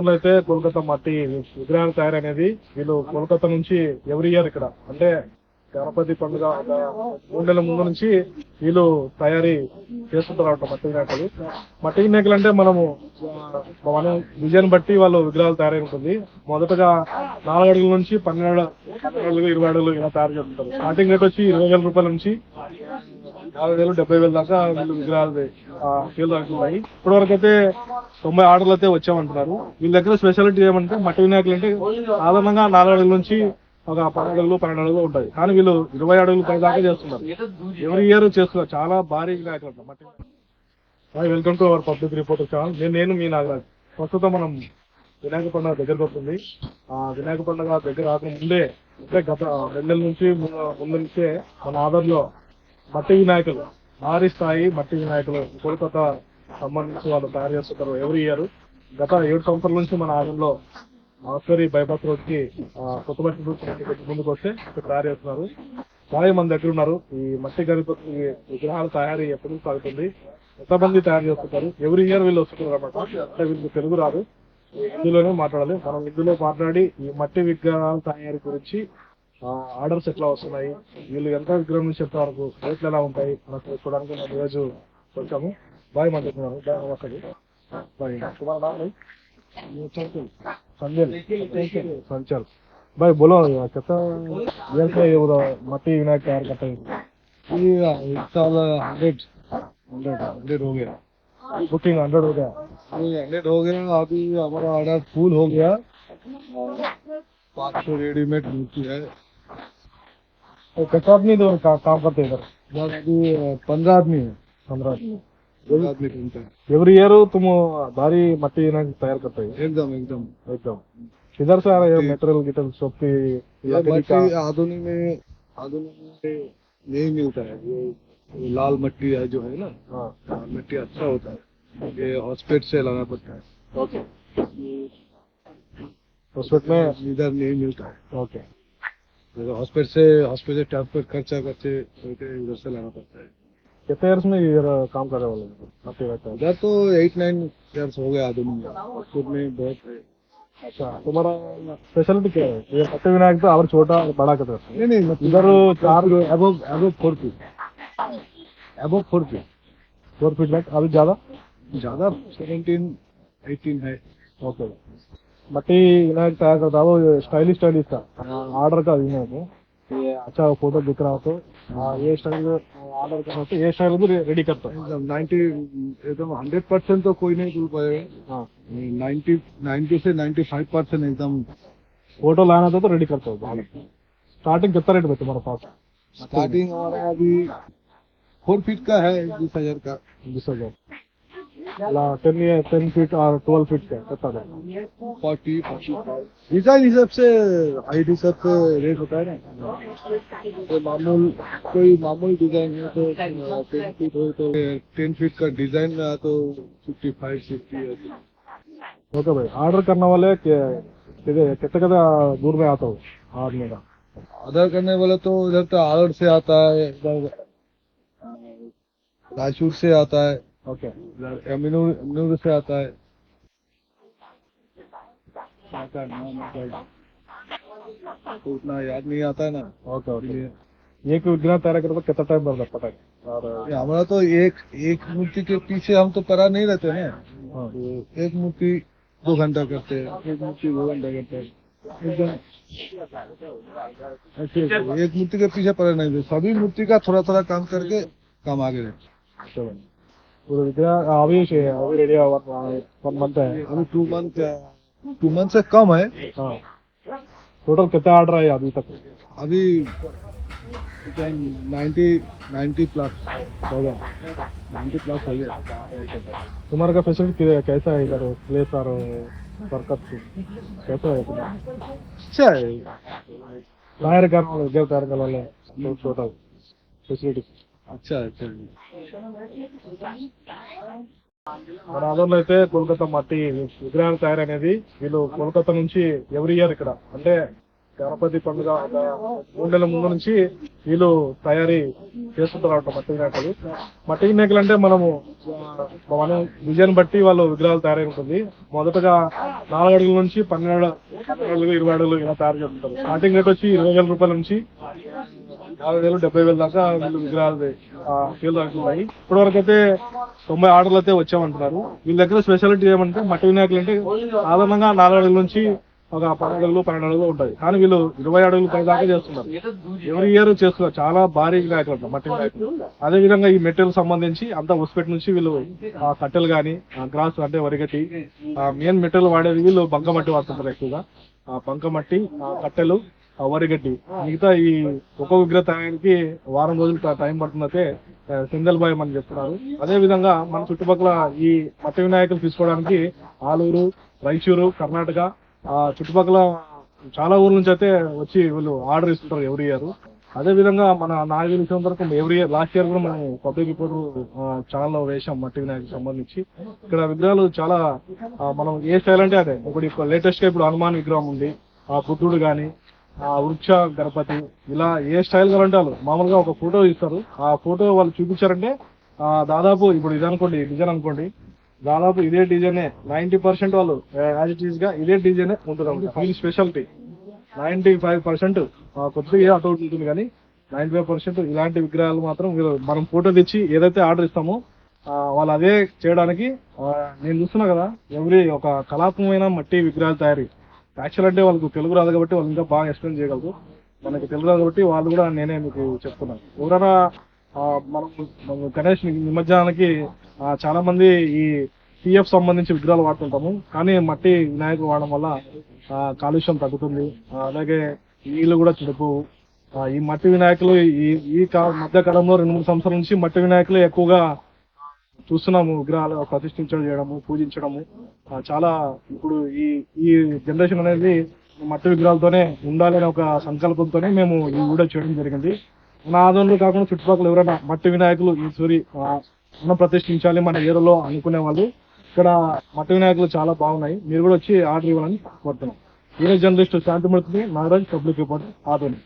ఆదరణలో అయితే కోల్కతా మట్టి విగ్రహాలు తయారు అనేది వీళ్ళు కోల్కతా నుంచి ఎవ్రీ ఇయర్ ఇక్కడ. అంటే గణపతి పండుగ మూడు నెలల ముందు నుంచి వీళ్ళు తయారీ చేస్తుంటారు అన్నమాట మట్టి వినాయకులు. మట్టి వినాయకులు అంటే మనము మన మనం విజయాన్ని బట్టి వాళ్ళు విగ్రహాలు తయారై ఉంటుంది మొదటగా నాలుగు అడుగుల నుంచి పన్నెండు అడుగులు ఇరవై అడుగులు ఇలా తయారు చేస్తుంటారు. స్టార్టింగ్ రేట్ వచ్చి ఇరవై వేల రూపాయల నుంచి యాభై వేలు డెబ్బై వేలు దాకా వీళ్ళు విగ్రహాలు సేల్ అవుతున్నాయి ఇప్పటి వరకు అయితే తొంభై ఆర్డర్లు అయితే వచ్చామంటున్నారు. వీళ్ళ దగ్గర స్పెషాలిటీ ఏమంటే మట్టి వినాయకులు అంటే సాధారణంగా నాలుగు అడుగుల నుంచి ఒక పన్నెండు అడుగులు పన్నెండు అడుగులు ఉంటాయి. కానీ వీళ్ళు ఇరవై అడుగులు పై దాకా చేస్తున్నారు. ఎవరి ఇయర్ చేస్తున్నారు. చాలా భారీ వినాయకులు మట్టి welcome to our public report channel. నేను నేను మీ నాగరాజ్. ప్రస్తుతం మనం వినాయక పండుగ దగ్గరకు వస్తుంది. ఆ వినాయక పండుగ దగ్గర రాకముందే అంటే గత రెండు నెలల నుంచి ముందు నుంచే మన ఆధార్లో మట్టి వినాయకులు భారీ స్థాయి మట్టి వినాయకులు కోల్కతా సంబంధించి వాళ్ళు తయారు చేస్తుంటారు ఎవరి ఇయర్ గత ఏడు సంవత్సరాల నుంచి మన ఆదంలో ఆస్కరి బైపాస్ రోడ్కి కొత్త మట్టి ముందుకు వస్తే ఇక్కడ తయారు చేస్తున్నారు. చాలా మంది దగ్గర ఉన్నారు. ఈ మట్టి గణపతి విగ్రహాల తయారీ ఎప్పుడు సాగుతుంది ఎంతమంది తయారు చేస్తుంటారు ఎవరి ఇయర్ వీళ్ళు వస్తున్నారు అనమాట అంటే వీళ్ళకి తెలుగు రాదు హిందీలోనే మాట్లాడాలి. మనం హిందీలో మాట్లాడి ఈ మట్టి విగ్రహాల తయారీ గురించి ఆర్డర్స్ ఎట్లా వస్తున్నాయి వీళ్ళు ఎంత విగ్రహం నుంచి ఎంత వరకు రేట్లు ఎలా ఉంటాయి మనకు తెలుసుకోవడానికి మనం ఈరోజు వచ్చాము బాయ్ మాట్లాడుతున్నారు బాయ్ నమస్తే బాయ్ तुम्हारा नाम नहीं संजय संचल भाई बोलो कैसा ये से ये बोलो मट्टी विनायक तैयार करते हैं ये एक साल हंड्रेड हंड्रेड हंड्रेड हो गया बुकिंग हंड्रेड हो गया ये हंड्रेड हो गया अभी हमारा ऑर्डर फुल हो गया पाँच सौ रेडीमेड मूर्ति है तो कैसा आदमी तो का, काम करते हैं इधर अभी पंद्रह आदमी है पंद्रह आदमी. आदमी घूमते हैं एवरी ईयर तुम भारी मट्टी तैयार करते हो. एकदम एकदम. एकदम. किधर से आ रहे हो? मटेरियल की आधुनिक में आधुनिक में नहीं मिलता है. ये लाल मट्टी है जो है ना हाँ. मट्टी अच्छा होता है. ये हॉस्पिटल से लाना पड़ता है. ओके. उसमें इधर नहीं मिलता है. ओके. हॉस्पिटल से हॉस्पिटल से ट्रांसपोर्ट खर्चा करके इधर से लाना पड़ता है। कितने इयर्स में ये काम कर रहे वाले? उधर तो एट नाइन ईयर्स हो गया आदमी। खुद में बहुत अच्छा तुम्हारा स्पेशलिटी क्या है? ये मट्टी विनायक तो और छोटा और बड़ा कितना नहीं नहीं मतलब इधर चार above above four feet above four feet four feet में अभी ज़्यादा? ज़्यादा सेवेंटीन एटीन है। ओके मट्टी विनायक तैयार करता है वो स्टाइलिश स्टाइलिश का। ऑर्डर का विनायक है। ये अच्छा फ़ोटो दिख रहा हो तो। हाँ, ये स्टाइल ऑर्डर करना तो ये स्टाइल भी रेडी करता है। एकदम नाइन्टी एकदम हंड्रेड परसेंट तो कोई नहीं बोल पाएगा। हाँ। नाइन्टी नाइन्टी से नाइन्टी फाइव परसेंट एकदम। फ़ोटो लाना था तो रेडी करता हूँ। स्टार्टिंग कितना रेट में तुम्हारे पास? स्टार्टिंग हमारा अभी फोर फीट का है बीस हज़ार का। बीस हज़ार। टेन टेन फीट और ट्वेल्व फीट का कितना है फोर्टी डिज़ाइन हिसाब से हाइट हिसाब से रेट होता है ना? तो मामूल कोई मामूल डिज़ाइन है तो टेन फीट हो तो टेन फीट का डिज़ाइन में तो फिफ्टी फाइव सिक्सटी ओके भाई ऑर्डर करने वाले कितने कितने कितने दूर में आता हो आदमी का? ऑर्डर करने वाले तो इधर तो आलड़ से आता है। रायचूर से आता है। ओके अमीनूर से आता है है है। तो उतना याद नहीं आता है ना ओके ओके एक विग्रह तैयार करते कितना टाइम लगता पता और हमारा तो एक एक मूर्ति के पीछे हम तो परा नहीं रहते ना हाँ, तो एक मूर्ति दो घंटा करते हैं एक मूर्ति दो घंटा करते हैं एकदम एक मूर्ति के पीछे पड़ा नहीं सभी मूर्ति का थोड़ा थोड़ा काम करके काम आगे रहते पूरा विग्रह अभी अभी रेडी वन मंथ है अभी टू मंथ टू मंथ से कम है हाँ टोटल कितना ऑर्डर है अभी तक अभी नाइन्टी नाइन्टी प्लस हो गया नाइन्टी प्लस हो गया तुम्हारा का फैसिलिटी कैसा है इधर प्लेस और वर्कअप कैसा है तुम्हारा अच्छा है करने वाले विग्रह तैयार वाले टोटल फैसिलिटी అచ్చా మన ఆంధ్రలో అయితే కోల్కతా మట్టి విగ్రహాలు తయారనేది. వీళ్ళు కోల్కతా నుంచి ఎవ్రీ ఇయర్ ఇక్కడ. అంటే గణపతి పండుగ మూడు నెలల ముందు నుంచి వీళ్ళు తయారీ చేస్తుంటారు అనమాట మట్టి వినాయకులు. మట్టి వినాయకులు అంటే మనము మనం విజయం బట్టి వాళ్ళు విగ్రహాలు తయారై ఉంటుంది. మొదటగా నాలుగు అడుగుల నుంచి పన్నెండు అడుగులు ఇరవై అడుగులు ఇలా తయారు చేస్తుంటారు. స్టార్టింగ్ రేట్ వచ్చి ఇరవై వేల రూపాయల నుంచి యాభై వేలు డెబ్బై వేలు దాకా వీళ్ళు విగ్రహాలు సేల్ అవుతున్నాయి ఇప్పటి వరకు అయితే తొంభై ఆర్డర్లు అయితే వచ్చామంటున్నారు. వీళ్ళ దగ్గర స్పెషాలిటీ ఏమంటే మట్టి వినాయకులు అంటే సాధారణంగా నాలుగు అడుగుల నుంచి ఒక పన్నెండు అడుగులు పన్నెండు అడుగులు ఉంటాయి. కానీ వీళ్ళు ఇరవై అడుగులు పై దాకా చేస్తున్నారు. ఎవరి ఇయర్ చేస్తున్నారు? చాలా భారీ వినాయకులు ఉంటాయి మట్టి వినాయకులు. అదే విధంగా ఈ మెటీరియల్ సంబంధించి అంతా ఉసిపెట్టి నుంచి వీళ్ళు ఆ కట్టెలు కానీ ఆ గ్రాస్ అంటే వరిగట్టి మెయిన్ మెటీరియల్ వాడేది వీళ్ళు బంకమట్టి వాడుతుంటారు ఎక్కువగా. ఆ బంకమట్టి కట్టెలు వరి గడ్డి మిగతా ఈ ఒక్కొక్క విగ్రహ తయారీకి వారం రోజులు టైం పడుతుందైతే సింగల్ బాయ్ అని చెప్తున్నారు. అదే విధంగా మన చుట్టుపక్కల ఈ మట్టి వినాయకులు తీసుకోవడానికి ఆలూరు రైచూరు కర్ణాటక ఆ చుట్టుపక్కల చాలా ఊర్ల నుంచి అయితే వచ్చి వీళ్ళు ఆర్డర్ ఇస్తుంటారు ఎవరి ఇయర్. అదే విధంగా మన నాలుగు తెలిసిన వరకు ఎవ్రీ ఇయర్ లాస్ట్ ఇయర్ కూడా మనం పబ్లిక్ రిపోర్టర్ ఛానల్లో వేసాం మట్టి వినాయకు సంబంధించి. ఇక్కడ విగ్రహాలు చాలా మనం ఏ స్టైల్ అంటే అదే. ఒకటి లేటెస్ట్గా ఇప్పుడు హనుమాన్ విగ్రహం ఉంది. ఆ బుద్ధుడు కానీ వృక్ష గణపతి ఇలా ఏ స్టైల్ కావాలంటే వాళ్ళు మామూలుగా ఒక ఫోటో ఇస్తారు ఆ ఫోటో వాళ్ళు చూపించారంటే ఆ, దాదాపు ఇప్పుడు ఇది అనుకోండి డిజైన్ అనుకోండి. దాదాపు ఇదే డిజైనే నైన్టీ పర్సెంట్ వాళ్ళు యాజ్ ఇట్ ఈస్గా ఇదే డిజైనే ఉంటుంది feel speciality ninety five percent కొద్దిగా అటు ఉంటుంది కానీ నైన్టీ ఫైవ్ పర్సెంట్ ఇలాంటి విగ్రహాలు మాత్రం మనం ఫోటో తెచ్చి ఏదైతే ఆర్డర్ ఇస్తామో వాళ్ళు అదే చేయడానికి నేను చూస్తున్నా కదా ఎవరి ఒక కళాత్మకమైన మట్టి విగ్రహాలు తయారీ. యాక్చువల్ అంటే వాళ్ళకు తెలుగు రాదు కాబట్టి వాళ్ళు ఇంకా బాగా ఎక్స్ప్లెయిన్ చేయగలరు. మనకి తెలుగు రాదు కాబట్టి వాళ్ళు కూడా నేనే మీకు చెప్తున్నాను. ఎవరైనా మనం గణేష్ నిమజ్జనానికి చాలా మంది ఈ పిఎఫ్ సంబంధించి విగ్రహాలు వాడుతుంటాము. కానీ మట్టి వినాయకుడు వాడడం వల్ల కాలుష్యం తగ్గుతుంది. అలాగే నీళ్ళు కూడా చెడిపోవు ఈ మట్టి వినాయకులు ఈ ఈ మధ్య కాలంలో రెండు మూడు సంవత్సరాల నుంచి మట్టి వినాయకులు ఎక్కువగా చూస్తున్నాము విగ్రహాలు ప్రతిష్ఠించడం చేయడము పూజించడము. చాలా ఇప్పుడు ఈ ఈ జనరేషన్ అనేది మట్టి విగ్రహాలతోనే ఉండాలనే ఒక సంకల్పంతోనే మేము ఈ కూడా చేయడం జరిగింది. మన ఆదంలో కాకుండా చుట్టుపక్కల ఎవరైనా మట్టి వినాయకులు ఈ సూరి మనం ప్రతిష్ఠించాలి మన ఏరియాలో అనుకునే వాళ్ళు ఇక్కడ మట్టి వినాయకులు చాలా బాగున్నాయి. మీరు కూడా వచ్చి ఆర్డర్ ఇవ్వాలని కోరుతున్నాం. ఈరోజు జర్నలిస్ట్ శాంతిమూర్తిని నాగరాజ్ పబ్లిక్ రిపోర్ట్ ఆదోని.